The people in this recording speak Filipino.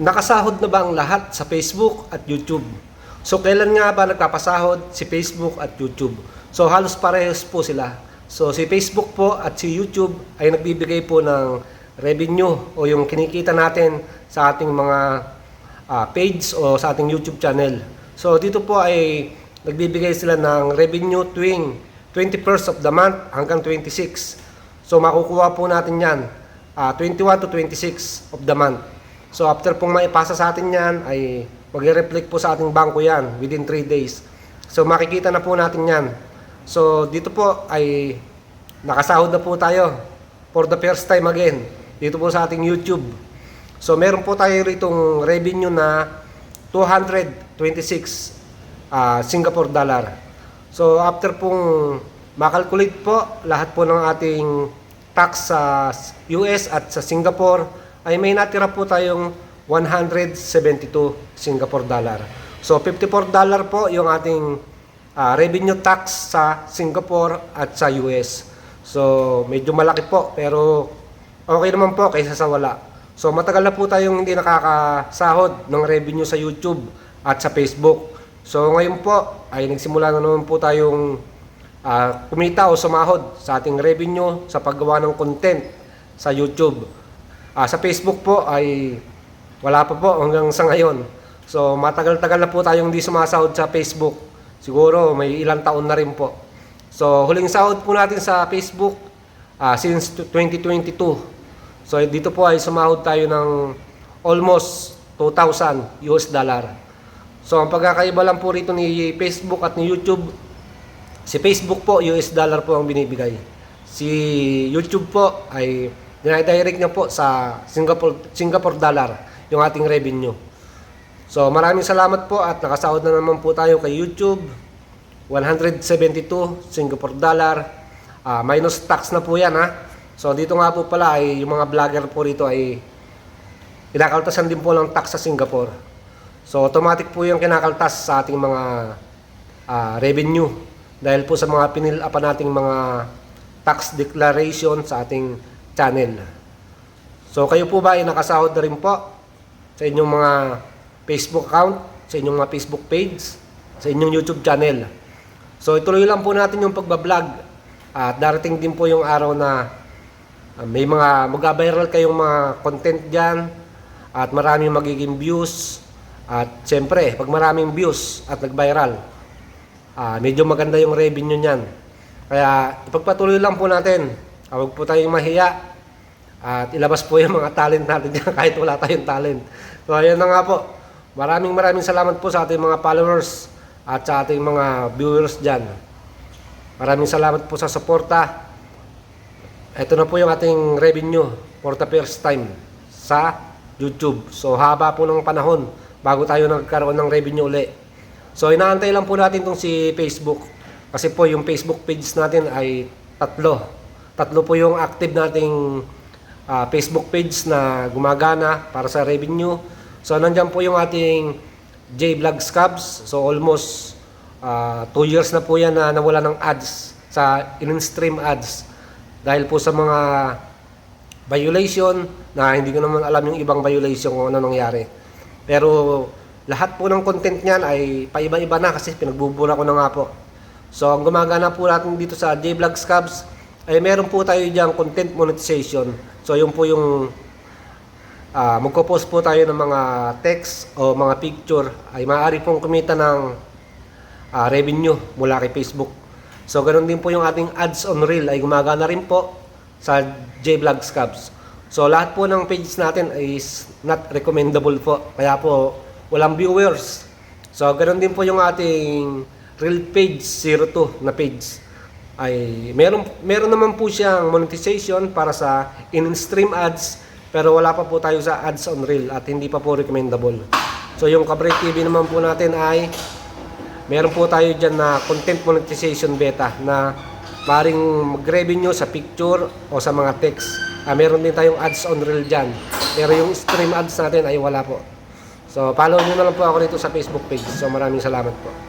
Nakasahod na ba ang lahat sa Facebook at YouTube? So kailan nga ba nagpapasahod si Facebook at YouTube? So halos parehas po sila. So si Facebook po at si YouTube ay nagbibigay po ng revenue o yung kinikita natin sa ating mga ah, page o sa ating YouTube channel. So dito po ay nagbibigay sila ng revenue tuwing 21st of the month hanggang 26. So makukuha po natin yan ah, 21 to 26 of the month. So after pong maipasa sa atin yan ay magre-reflect po sa ating bangko yan within 3 days. So makikita na po natin yan. So dito po ay nakasahod na po tayo for the first time again dito po sa ating YouTube. So meron po tayo ritong revenue na 226 ah, Singapore dollar. So after pong makalculate po lahat po ng ating tax sa US at sa Singapore ay may natira po tayong 172 Singapore dollar. So 54 dollar po yung ating ah, revenue tax sa Singapore at sa US. So medyo malaki po pero okay naman po kaysa sa wala. So matagal na po tayong hindi nakakasahod ng revenue sa YouTube at sa Facebook. So ngayon po ay nagsimula na naman po tayong ah, kumita o sumahod sa ating revenue sa paggawa ng content sa YouTube. Ah, sa Facebook po ay wala pa po hanggang sa ngayon. So matagal-tagal na po tayong hindi sumasahod sa Facebook. Siguro may ilang taon na rin po. So huling sahod po natin sa Facebook ah, since 2022. So dito po ay sumahod tayo ng almost 2,000 US dollar. So ang pagkakaiba lang po rito ni Facebook at ni YouTube, si Facebook po US dollar po ang binibigay. Si YouTube po ay dinidirect niya po sa Singapore Singapore dollar yung ating revenue. So maraming salamat po at nakasahod na naman po tayo kay YouTube. 172 Singapore dollar. Ah, minus tax na po yan ha. So dito nga po pala ay yung mga vlogger po rito ay kinakaltasan din po ng tax sa Singapore. So automatic po yung kinakaltas sa ating mga ah, revenue dahil po sa mga pinil-upan nating mga tax declaration sa ating channel. So kayo po ba ay nakasahod na rin po sa inyong mga Facebook account, sa inyong mga Facebook page, sa inyong YouTube channel. So ituloy lang po natin yung pagbablog at darating din po yung araw na ah, may mga mag-viral kayong mga content dyan at maraming magiging views at siyempre pag maraming views at nag-viral ah, medyo maganda yung revenue niyan. Kaya ipagpatuloy lang po natin. Ah, Huwag po tayong mahiya at ilabas po yung mga talent natin dyan kahit wala tayong talent. So ayun na nga po. Maraming maraming salamat po sa ating mga followers at sa ating mga viewers dyan. Maraming salamat po sa suporta. Ito na po yung ating revenue for the first time sa YouTube. So haba po ng panahon bago tayo nagkaroon ng revenue uli. So inaantay lang po natin itong si Facebook. Kasi po yung Facebook page natin ay tatlo. Tatlo po yung active nating ah, Facebook page na gumagana para sa revenue. So nandyan po yung ating J Vlog Scabs. So almost 2 years na po yan na nawala ng ads sa in-stream ads. Dahil po sa mga violation na hindi ko naman alam yung ibang violation kung ano nangyari. Pero lahat po ng content niyan ay paiba-iba na kasi pinagbubura ko na nga po. So ang gumagana po natin dito sa J-Vlog Scabs ay meron po tayo diyang content monetization. So yun po yung ah magpo-post po tayo ng mga text o mga picture ay maaari pong kumita ng ah, revenue mula kay Facebook. So ganoon din po yung ating ads on reel ay gumagana rin po sa J-Vlog Scabs. So lahat po ng pages natin is not recommendable po. Kaya po walang viewers. So ganoon din po yung ating reel page 02 na page ay meron meron naman po siyang monetization para sa in-stream ads pero wala pa po tayo sa ads on reel at hindi pa po recommendable. So yung Kabreak TV naman po natin ay meron po tayo dyan na content monetization beta na maring mag-revenue sa picture o sa mga text. Ah, meron din tayong ads on reel dyan. Pero yung stream ads natin ay wala po. So follow nyo na lang po ako dito sa Facebook page. So maraming salamat po.